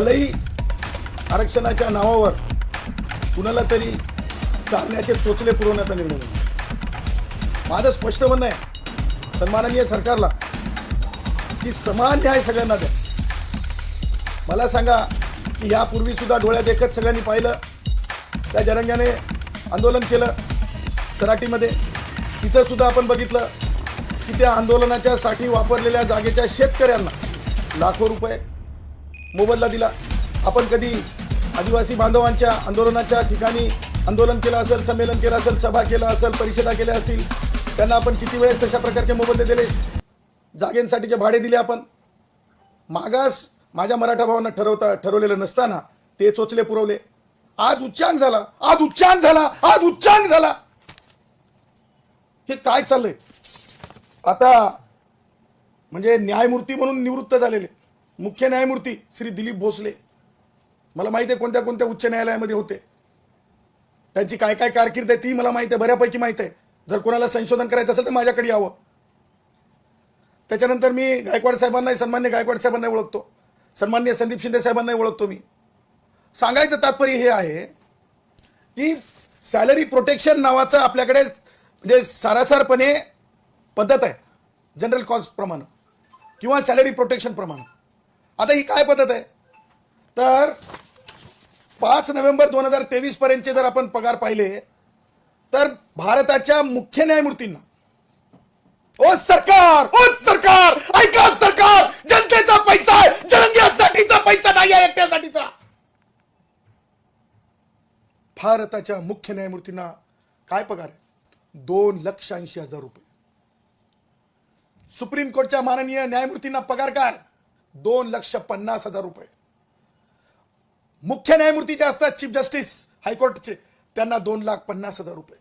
मलई आरक्षणाच्या नावावर कुणाला तरी चालण्याचे चोचले पुरवण्याचा निर्णय माझं स्पष्ट म्हणणं आहे सन्माननीय सरकारला की समान न्याय सगळ्यांना द्या. मला सांगा की यापूर्वी सुद्धा डोळ्यात एकच सगळ्यांनी पाहिलं त्या जरंग्याने आंदोलन केलं कराटीमध्ये तिथं सुद्धा आपण बघितलं की त्या आंदोलनाच्या साठी वापरलेल्या जागेच्या शेतकऱ्यांना लाखो रुपये मोबदला दिला. आपण कधी आदिवासी बांधवांच्या आंदोलनाच्या ठिकाणी आंदोलन केलं असेल संमेलन केलं असेल सभा केलं असेल परिषदा केल्या असतील त्यांना आपण किती वेळेस तशा प्रकारचे मोबदले दिले? जागेंसाठीचे भाडे दिले आपण. मागास माझ्या मराठा भावांना ठरवता ठरवलेलं नसताना ते चोचले पुरवले. आज उच्चांक झाला आज उच्चांक झाला आज उच्चांक झाला. हे काय चाललंय? आता म्हणजे न्यायमूर्ती म्हणून निवृत्त झालेले. मुख्य न्यायमूर्ती श्री दिलीप भोसले. मला माहिती आहे कोणत्या कोणत्या उच्च न्यायालयामध्ये होते. त्यांची काय काय कारकीर्द आहे ती मला माहिती आहे बऱ्यापैकी माहिती आहे. जर कोणाला संशोधन करायचं असेल तर माझ्याकडे यावं. त्याच्यानंतर मी गायकवाड साहेबांनाही सन्मान्य गायकवाड साहेबांना ओळखतो. सन्मान्य संदीप शिंदे साहेबांनाही ओळखतो मी. सांगायचं तात्पर्य हे आहे की सॅलरी प्रोटेक्शन नावाचं आपल्याकडे म्हणजे सारासारपणे पद्धत आहे. जनरल कॉस्ट प्रमाणे किंवा सॅलरी प्रोटेक्शन प्रमाणे. आता ही काय पद्धत आहे? तर पाच नोव्हेंबर दोन हजार तेवीस पर्यंतचे जर आपण पगार पाहिले तर भारताच्या मुख्य न्यायमूर्तींना ओ सरकार ओ सरकार ऐका सरकार जनतेचा पैसा आहे जरंग्यासाठीचा पैसा नाही आहे एकट्यासाठीचा. भारताच्या मुख्य न्यायमूर्तींना काय पगार आहे? दोन लक्ष ऐंशी हजार रुपये. सुप्रीम कोर्टच्या माननीय न्यायमूर्तींना पगार काय दोन लक्ष पन्नास हजार रुपये. मुख्य न्यायमूर्ती जे असतात चीफ जस्टिस हायकोर्टचे त्यांना दोन लाख पन्नास हजार रुपये.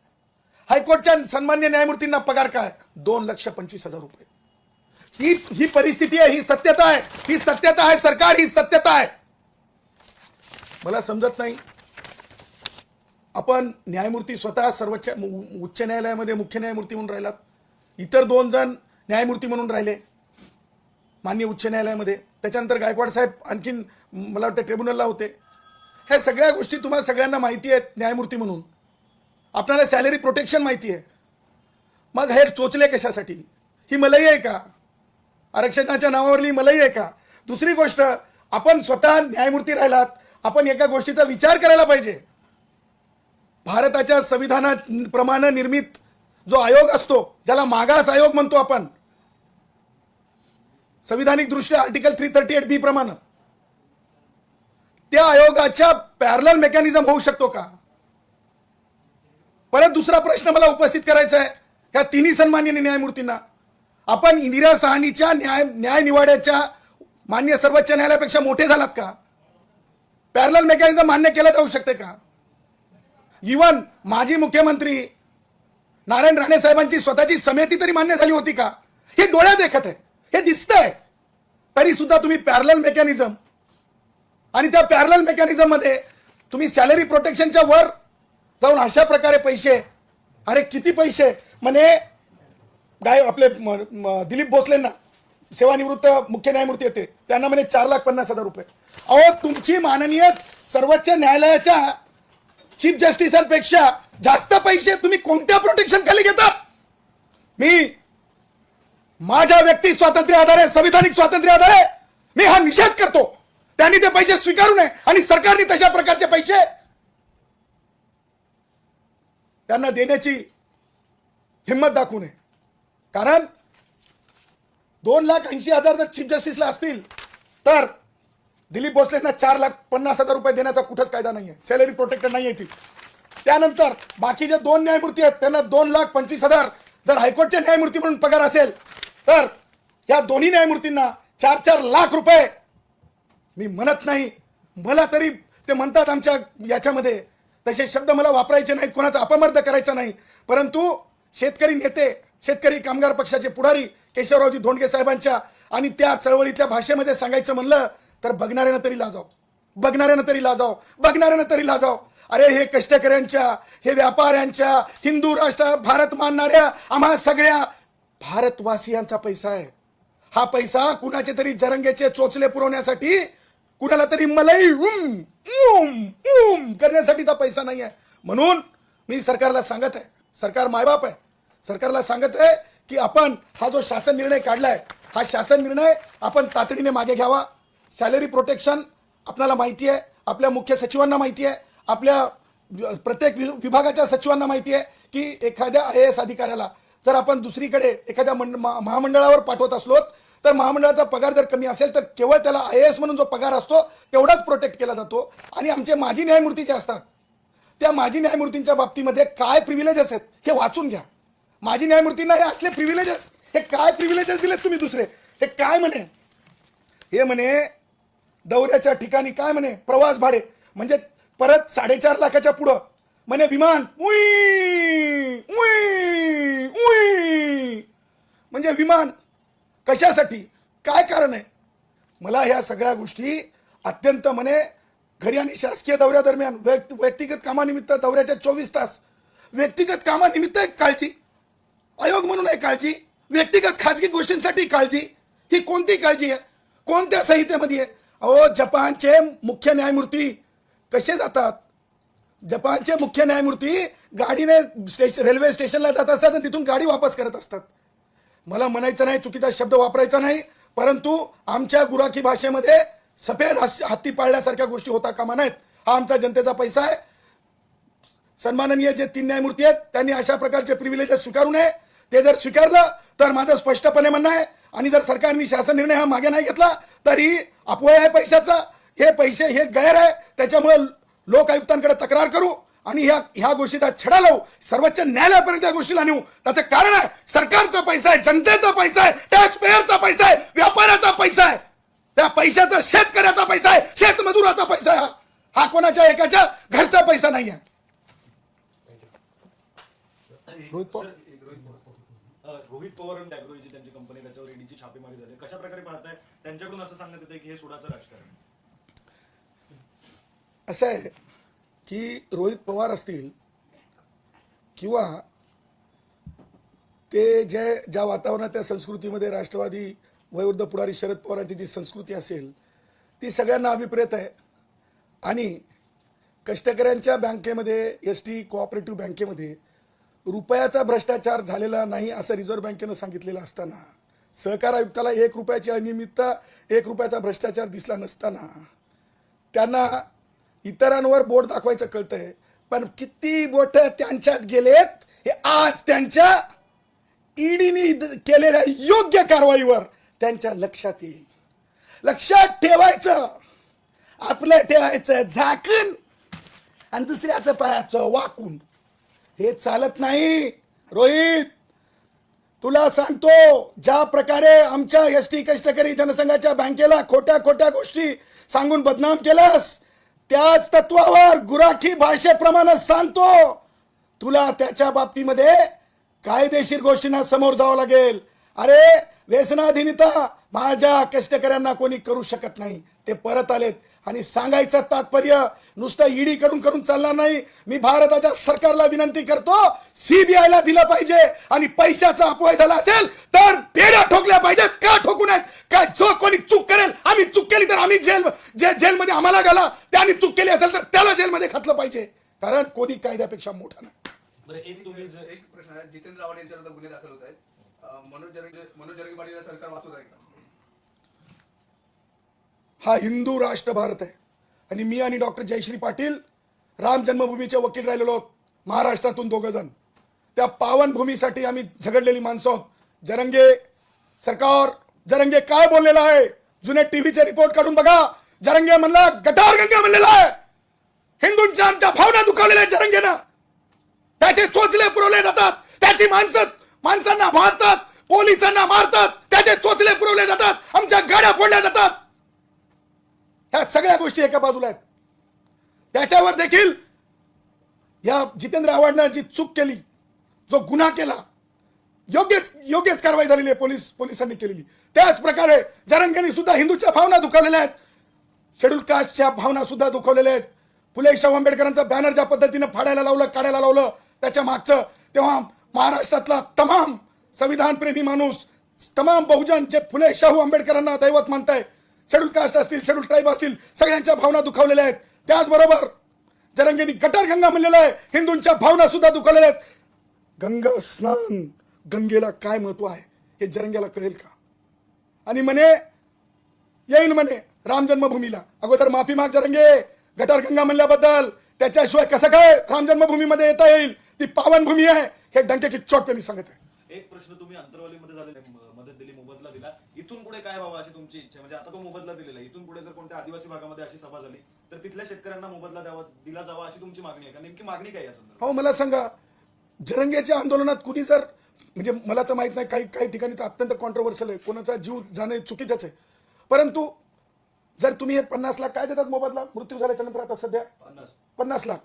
हायकोर्टच्या सन्मान्य न्यायमूर्तींना पगार काय? दोन लक्ष पंचवीस हजार रुपये. ही ही परिस्थिती आहे ही सत्यता आहे ही सत्यता आहे सरकार ही सत्यता आहे. मला समजत नाही. आपण न्यायमूर्ती स्वतः सर्वोच्च उच्च न्यायालयामध्ये मुख्य न्यायमूर्ती म्हणून राहिलात. इतर दोन जण न्यायमूर्ती म्हणून राहिले. मान्य उच्च न्यायालयामध्ये. त्याच्यानंतर गायकवाड साहेब आणखीन मला वाटतं ट्रिब्युनलला होते. ह्या सगळ्या गोष्टी तुम्हाला सगळ्यांना माहिती आहेत न्यायमूर्ती म्हणून. आपल्याला सॅलरी प्रोटेक्शन माहिती आहे. मग हे चोचले कशासाठी? ही मलई आहे का? आरक्षणाच्या नावावरली मलई आहे का? दुसरी गोष्ट आपण स्वतः न्यायमूर्ती राहिलात आपण एका गोष्टीचा विचार करायला पाहिजे. भारताच्या संविधानाप्रमाणे निर्मित जो आयोग असतो ज्याला मागास आयोग म्हणतो आपण संविधानिक दृष्ट्या article three thirty eight B प्रमाणे. त्या आयोगाच्या पॅरल मेकॅनिझम होऊ शकतो का? परत दुसरा प्रश्न मला उपस्थित करायचा आहे. या तिन्ही सन्मान्य न्यायमूर्तींना. आपण इंदिरा सहानीच्या न्याय न्याय निवाड्याच्या मान्य सर्वोच्च न्यायालयापेक्षा मोठे झालात का? पॅरल मेकॅनिझम मान्य केलं जाऊ शकते का? इवन माजी मुख्यमंत्री नारायण राणे साहेबांची स्वतःची समिती तरी मान्य झाली होती का? हे डोळ्यात देखत आहे. हे दिसतंय. तरी सुद्धा तुम्ही पॅरल मेकॅनिझम आणि त्या पॅरल मेकॅनिझममध्ये तुम्ही सॅलरी प्रोटेक्शनच्या वर जाऊन अशा प्रकारे पैसे अरे किती पैसे? म्हणे गाय आपले दिलीप भोसलेंना सेवानिवृत्त मुख्य न्यायमूर्ती येते. त्यांना म्हणे चार लाख पन्नास हजार रुपये. अहो तुमची माननीय सर्वोच्च न्यायालयाच्या चीफ जस्टिसांपेक्षा जास्त पैसे तुम्ही कोणत्या प्रोटेक्शन खाली घेता मी माझ्या व्यक्ती स्वातंत्र्य आधारे संविधानिक स्वातंत्र्य आधारे मी हा निषेध करतो. त्यांनी ते पैसे स्वीकारू नये आणि सरकारने तशा प्रकारचे पैसे त्यांना देण्याची हिंमत दाखवू नये. कारण दोन लाख ऐंशी हजार जर चीफ जस्टिसला असतील तर दिलीप भोसलेंना चार लाख पन्नास हजार रुपये देण्याचा कुठंच कायदा नाही आहे सॅलरी प्रोटेक्टर नाही आहे ती. त्यानंतर बाकीचे दोन न्यायमूर्ती आहेत त्यांना दोन लाख पंचवीस हजार. जर हायकोर्टचे न्यायमूर्ती म्हणून पगार असेल तर या दोन्ही न्यायमूर्तींना चार चार लाख रुपये मी म्हणत नाही. मला तरी ते म्हणतात आमच्या याच्यामध्ये. तसे शब्द मला वापरायचे नाहीत कोणाचा अपमर्द करायचा नाही. परंतु शेतकरी नेते शेतकरी कामगार पक्षाचे पुढारी केशवरावजी धोंडगे साहेबांच्या आणि त्या चळवळीतल्या भाषेमध्ये सांगायचं म्हणलं तर बघणाऱ्यानं तरी लाजाव. बघणाऱ्यानं तरी लाजाव. बघणाऱ्यानं तरी लाजाव. अरे हे कष्टकऱ्यांच्या हे व्यापाऱ्यांच्या हिंदू राष्ट्र भारत मानणाऱ्या आम्हा सगळ्या भारतवासियांचा पैसा आहे. हा पैसा कुणाचे तरी जरंगेचे चोचले पुरवण्यासाठी कुणाला तरी मलई उम उम उम करण्यासाठीचा पैसा नाही आहे. म्हणून मी सरकारला सांगत आहे. सरकार मायबाप आहे. सरकारला सांगत आहे की आपण हा जो शासन निर्णय काढलाय हा शासन निर्णय आपण तातडीने मागे घ्यावा. सॅलरी प्रोटेक्शन आपल्याला माहिती आहे. आपल्या मुख्य सचिवांना माहिती आहे. आपल्या प्रत्येक वि- विभागाच्या सचिवांना माहिती आहे की एखाद्या आय एस अधिकाऱ्याला जर आपण दुसरीकडे एखाद्या मंड महामंडळावर पाठवत असलो तर महामंडळाचा पगार जर कमी असेल तर केवळ त्याला आय एस म्हणून जो पगार असतो तेवढाच प्रोटेक्ट केला जातो. आणि आमचे माजी न्यायमूर्ती जे असतात त्या माजी न्यायमूर्तींच्या बाबतीमध्ये काय प्रिव्हिलेजेस आहेत हे वाचून घ्या. माजी न्यायमूर्तींना हे असले प्रिव्हिलेजेस हे काय प्रिव्हिलेजेस दिलेत तुम्ही दुसरे? हे काय म्हणे? हे म्हणे दौऱ्याच्या ठिकाणी काय म्हणे? प्रवास भाडे. म्हणजे परत साडेचार लाखाच्या पुढं म्हणे विमान. उई! उई! उई! म्हणजे विमान. कशासाठी? काय कारण आहे? मला ह्या सगळ्या गोष्टी अत्यंत म्हणे घरी आणि शासकीय दौऱ्यादरम्यान व्यक्त व्यक्तिगत कामानिमित्त दौऱ्याच्या चोवीस तास व्यक्तिगत कामानिमित्त एक काळजी आयोग म्हणून एक काळजी व्यक्तिगत खाजगी गोष्टींसाठी काळजी ही कोणती काळजी आहे? कोणत्या संहितेमध्ये आहे? अहो जपानचे मुख्य न्यायमूर्ती कसे जातात? जपानचे मुख्य न्यायमूर्ती गाडीने स्टेशन रेल्वे स्टेशनला जात असतात आणि तिथून गाडी वापस करत असतात. मला म्हणायचं नाही चुकीचा शब्द वापरायचा नाही परंतु आमच्या गुराखी भाषेमध्ये सफेद हत्ती पाळल्यासारख्या गोष्टी होता कामा नाहीत हा आमचा जनतेचा पैसा आहे. सन्माननीय जे तीन न्यायमूर्ती आहेत त्यांनी अशा प्रकारचे प्रिव्हिलेजेस स्वीकारू नये. ते जर स्वीकारलं तर माझं स्पष्टपणे म्हणणं आहे आणि जर सरकारने शासन निर्णय हा मागे नाही घेतला तर ही आहे पैशाचा. हे पैसे हे गैर आहे. त्याच्यामुळे लोक आयुक्तांकडे तक्रार करू आणि ह्या ह्या गोष्टीचा छडा लावू. सर्वोच्च न्यायालयापर्यंत या गोष्टीला नेऊ. त्याचं कारण आहे सरकारचा पैसा आहे जनतेचा पैसा आहे टॅक्स पेअरचा पैसा आहे व्यापाऱ्याचा पैसा आहे. त्या पैशाचा शेतकऱ्याचा पैसा आहे शेतमजुराचा पैसा आहे हा. कोणाच्या एकाच्या घरचा पैसा नाही आहे रोहित पवार? अ, रोहित पवार आणि डॅग्रो ही जी त्यांची कंपनी त्याच्यावर ईडीची छापेमारी झाली. कशा प्रकारे पाहताय? त्यांच्याकडून असं सांगण्यात येते की हे सोडाचं राजकारण. आहे. असं आहे. की रोहित पवार असतील किंवा ते जे ज्या वातावरणात त्या संस्कृतीमध्ये राष्ट्रवादी वयोवृद्ध पुढारी शरद पवारांची जी संस्कृती असेल ती सगळ्यांना अभिप्रेत आहे. आणि कष्टकऱ्यांच्या बँकेमध्ये एस टी कोऑपरेटिव्ह बँकेमध्ये रुपयाचा भ्रष्टाचार झालेला नाही असं रिझर्व्ह बँकेनं सांगितलेलं असताना सहकार आयुक्ताला एक रुपयाची अनियमितता एक रुपयाचा भ्रष्टाचार दिसला नसताना त्यांना इतरांवर बोट दाखवायचं कळतंय. पण किती बोट त्यांच्यात गेलेत हे आज त्यांच्या ईडीने केलेल्या योग्य कारवाईवर त्यांच्या लक्षात येईल. लक्षात ठेवायचं. आपलं ठेवायचं झाकून आणि दुसऱ्याचं पायाचं वाकून. हे चालत नाही. रोहित तुला सांगतो ज्या प्रकारे आमच्या एस टी कष्टकरी जनसंघाच्या बँकेला खोट्या खोट्या गोष्टी सांगून बदनाम केलास त्याच तत्वावर गुराखी भाषेप्रमाणे सांगतो. तुला त्याच्या बाबतीमध्ये कायदेशीर गोष्टींना समोर जावं लागेल. अरे व्यसनाधीनता माझ्या कष्टकऱ्यांना कोणी करू शकत नाही. ते परत आलेत. आणि सांगायचं तात्पर्य नुसतं ईडी कडून करून चालणार नाही. मी भारताच्या सरकारला विनंती करतो सीबीआयला दिलं पाहिजे आणि पैशाचा अपवाय झाला असेल तर पेढ्या ठोकल्या पाहिजेत. का ठोकू नयेत? का जो कोणी चूक करेल आम्ही चूक केली तर आम्ही जेल जे जेलमध्ये आम्हाला घाला. त्याने चूक केली असेल तर त्याला जेलमध्ये घातलं पाहिजे. कारण कोणी कायद्यापेक्षा मोठा नाही. एक प्रश्न जितेंद्र आव्हाड यांच्या गुन्हे दाखल होत आहेत. मनोज मनोज पाटील सरकार वाचवत आहे का? हा हिंदू राष्ट्र भारत आहे. आणि मी आणि डॉक्टर जयश्री पाटील राम जन्मभूमीचे वकील राहिलेलो आहोत महाराष्ट्रातून दोघं जण. त्या पावनभूमीसाठी आम्ही झगडलेली माणसं आहोत. जरंगे सरकार जरंगे काय बोललेला आहे? जुने टीव्हीचे रिपोर्ट काढून बघा. जरंगे म्हणला गटार गंगा म्हणलेला आहे. हिंदूंच्या आमच्या भावना दुखावलेल्या जरंगेनं. त्याचे चोचले पुरवले जातात. त्याची माणसं माणसांना मारतात. पोलिसांना मारतात. त्याचे चोचले पुरवले जातात. आमच्या गाड्या फोडल्या जातात. ह्या सगळ्या गोष्टी एका बाजूला आहेत. त्याच्यावर देखील या जितेंद्र आव्हाडनं जी चूक केली जो गुन्हा केला योग्यच योग्यच कारवाई झालेली आहे पोलीस पोलिसांनी केलेली. त्याच प्रकारे जरंगेनी सुद्धा हिंदूच्या भावना दुखावलेल्या आहेत. शेड्यूल कास्टच्या भावना सुद्धा दुखावलेल्या आहेत. फुले शाहू आंबेडकरांचा बॅनर ज्या पद्धतीनं फाडायला लावलं काढायला लावलं त्याच्या मागचं तेव्हा महाराष्ट्रातला तमाम संविधानप्रेमी माणूस तमाम बहुजन जे फुले शाहू आंबेडकरांना दैवत मानताय. शेड्यूल कास्ट असतील शेड्यूल ट्राईब असतील सगळ्यांच्या भावना दुखावलेल्या आहेत. त्याचबरोबर जरंगेनी गटार गंगा म्हणलेला आहे हिंदूंच्या भावना सुद्धा दुखावलेल्या आहेत. गंगा स्नान गंगेला काय महत्त्व आहे हे जरंग्याला कळेल का? आणि म्हणे येईन म्हणे राम जन्मभूमीला. अगोदर माफी माग जरंगे गटार गंगा म्हणल्याबद्दल. त्याच्याशिवाय कसं काय राम जन्मभूमीमध्ये येता येईल? ती पावनभूमी आहे हे डंक्याची चोट मी सांगत आहे. एक प्रश्न तुम्ही अंतरवालीमध्ये झालेले मदत दिली मोबदला दिला. इथून पुढे काय व्हावं अशी तुमची इच्छा? म्हणजे आता तो मोबदला दिलेला आहे. इथून पुढे जर कोणत्या आदिवासी भागामध्ये अशी सभा झाली तर तिथल्या शेतकऱ्यांना मोबदला द्यावा दिला जावा अशी तुमची मागणी आहे का? नेमकी मागणी काय या संदर्भात? हो मला सांगा जरंगेच्या आंदोलनात कुणी जर म्हणजे मला तर माहीत नाही काही काही ठिकाणी तर अत्यंत कॉन्ट्रोवर्शियल आहे. कोणाचा जीव जाणे चुकीचंच आहे. परंतु जर तुम्ही हे पन्नास लाख काय देतात मोबदला? मृत्यू झाल्याच्यानंतर आता सध्या? पन्नास. पन्नास लाख.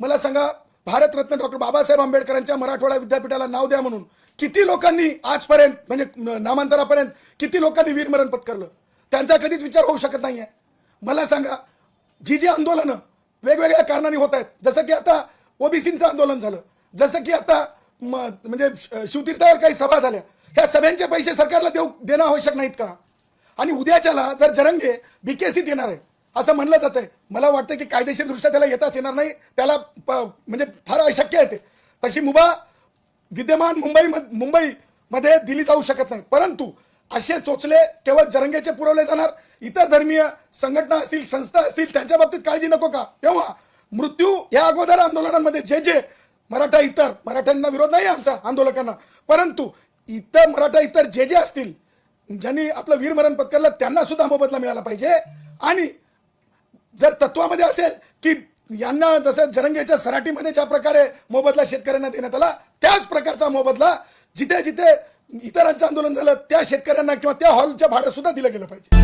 मला सांगा भारतरत्न डॉक्टर बाबासाहेब आंबेडकरांच्या मराठवाडा विद्यापीठाला नाव द्या म्हणून किती लोकांनी आजपर्यंत म्हणजे नामांतरापर्यंत किती लोकांनी वीरमरण पत्करलं? त्यांचा कधीच विचार होऊ शकत नाही आहे मला सांगा जी जी आंदोलनं वेगवेगळ्या कारणांनी होत आहेत जसं की आता ओबीसीचं आंदोलन झालं जसं की आता म्हणजे श- शिवतीर्थावर काही सभा झाल्या ह्या सभ्यांचे पैसे सरकारला देऊ देणं आवश्यक नाहीत का? आणि उद्याच्याला जर जरंगे बीकेसीत येणार आहे असं म्हणलं जातंय. मला वाटतं की कायदेशीरदृष्ट्या त्याला येताच येणार नाही. त्याला प- म्हणजे फार अशक्य आहे ते. तशी मुभा विद्यमान मुंबई मुंबईमध्ये दिली जाऊ शकत नाही. परंतु असे चोचले केवळ जरंगेचे पुरवले जाणार इतर धर्मीय संघटना असतील संस्था असतील त्यांच्या बाबतीत काळजी नको का? तेव्हा मृत्यू या अगोदर आंदोलनांमध्ये जे जे मराठा इतर मराठ्यांना विरोध नाही आमचा आंदोलकांना. परंतु इतर मराठा इतर जे जे असतील ज्यांनी आपलं वीरमरण पत्करलं त्यांना सुद्धा मोबदला मिळाला पाहिजे. आणि जर तत्वामध्ये असेल की यांना जसं जरंगेच्या सराटीमध्ये ज्या प्रकारे मोबदला शेतकऱ्यांना देण्यात आला त्याच प्रकारचा मोबदला जिथे जिथे इतरांचं आंदोलन झालं त्या शेतकऱ्यांना किंवा त्या हॉलच्या भाडं सुद्धा दिलं गेलं पाहिजे.